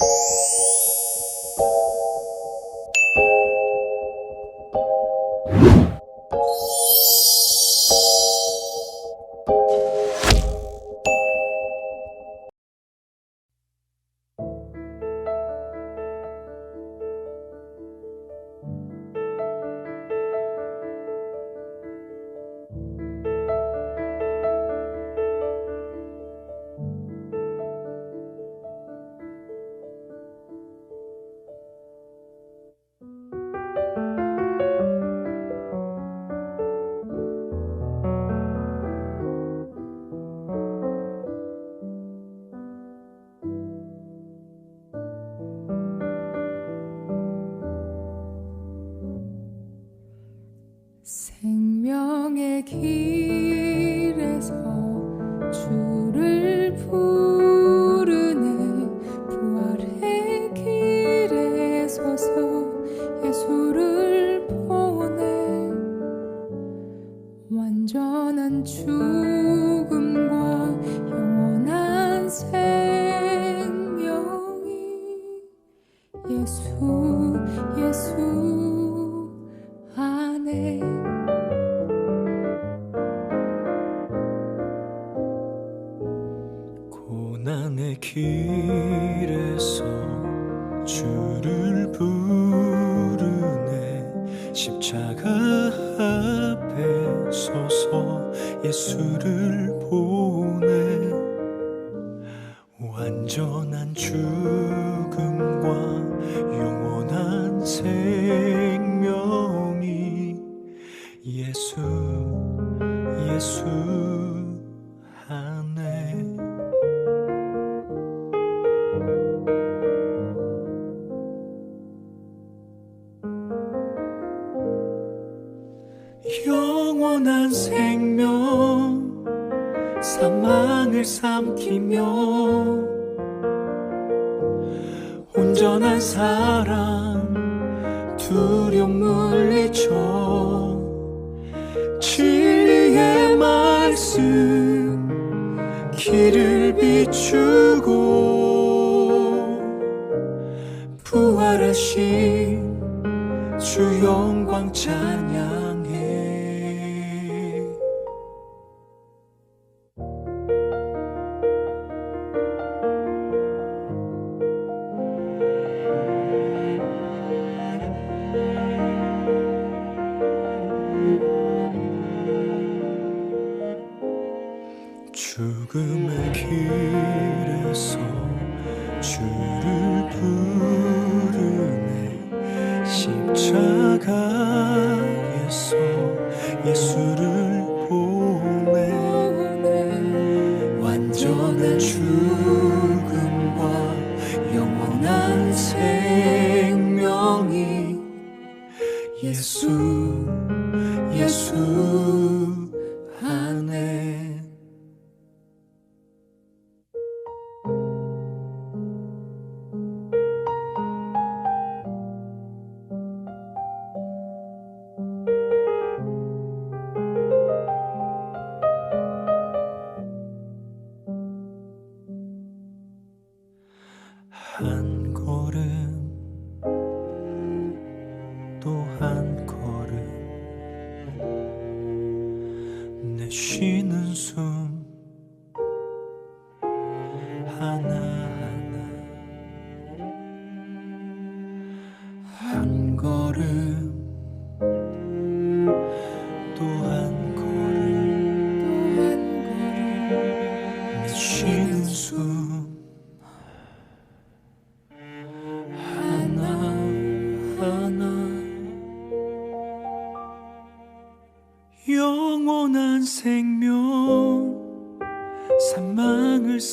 you 생명의 길에서 주를 부르네. 부활의 길에 서서 예수를 보내. 완전한 죽음과 영원한 생명이 예수 예수 고난의 길에서 주를 부르네. 십자가 앞에 서서 예수를 보내 완전한 죽 영원한 생명 사망을 삼키며 온전한 사랑 두려움 물리쳐 진리의 말씀 길을 비추고 부활하신 주 영광 찬양 길에서 주를 부르네. 십자가에서 예수를 보내 완전한 죽음과 영원한 생명이 예수 쉬는 숨. 하나하나. 한 걸음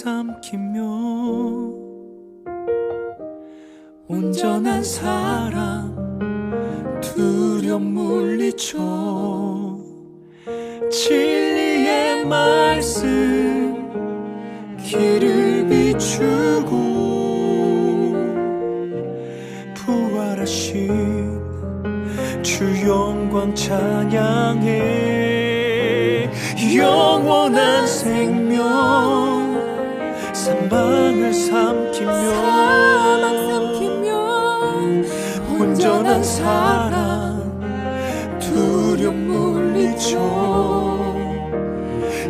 삼키며 온전한 사랑 두려움 물리쳐 진리의 말씀 길을 비추고 부활하신 주 영광 찬양해 영원한 생명 사망을 삼키며 소망 삼키며 온전한 사랑 두려움 물리쳐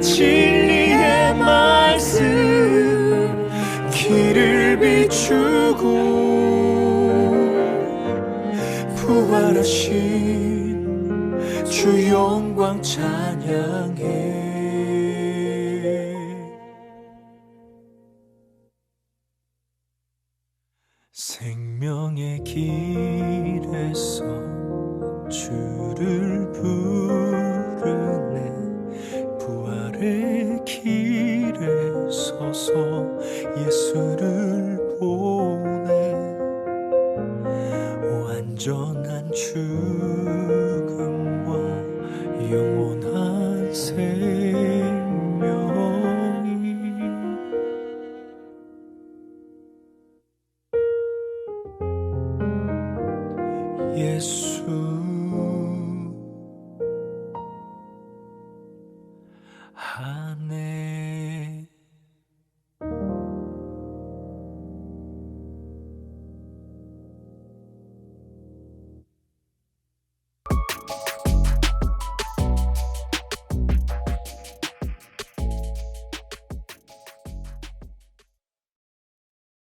진리의 말씀 길을 비추고 부활하신 주 영광 찬양해. 생명의 길에서 주를 부르네. 부활의 길에 서서 예수를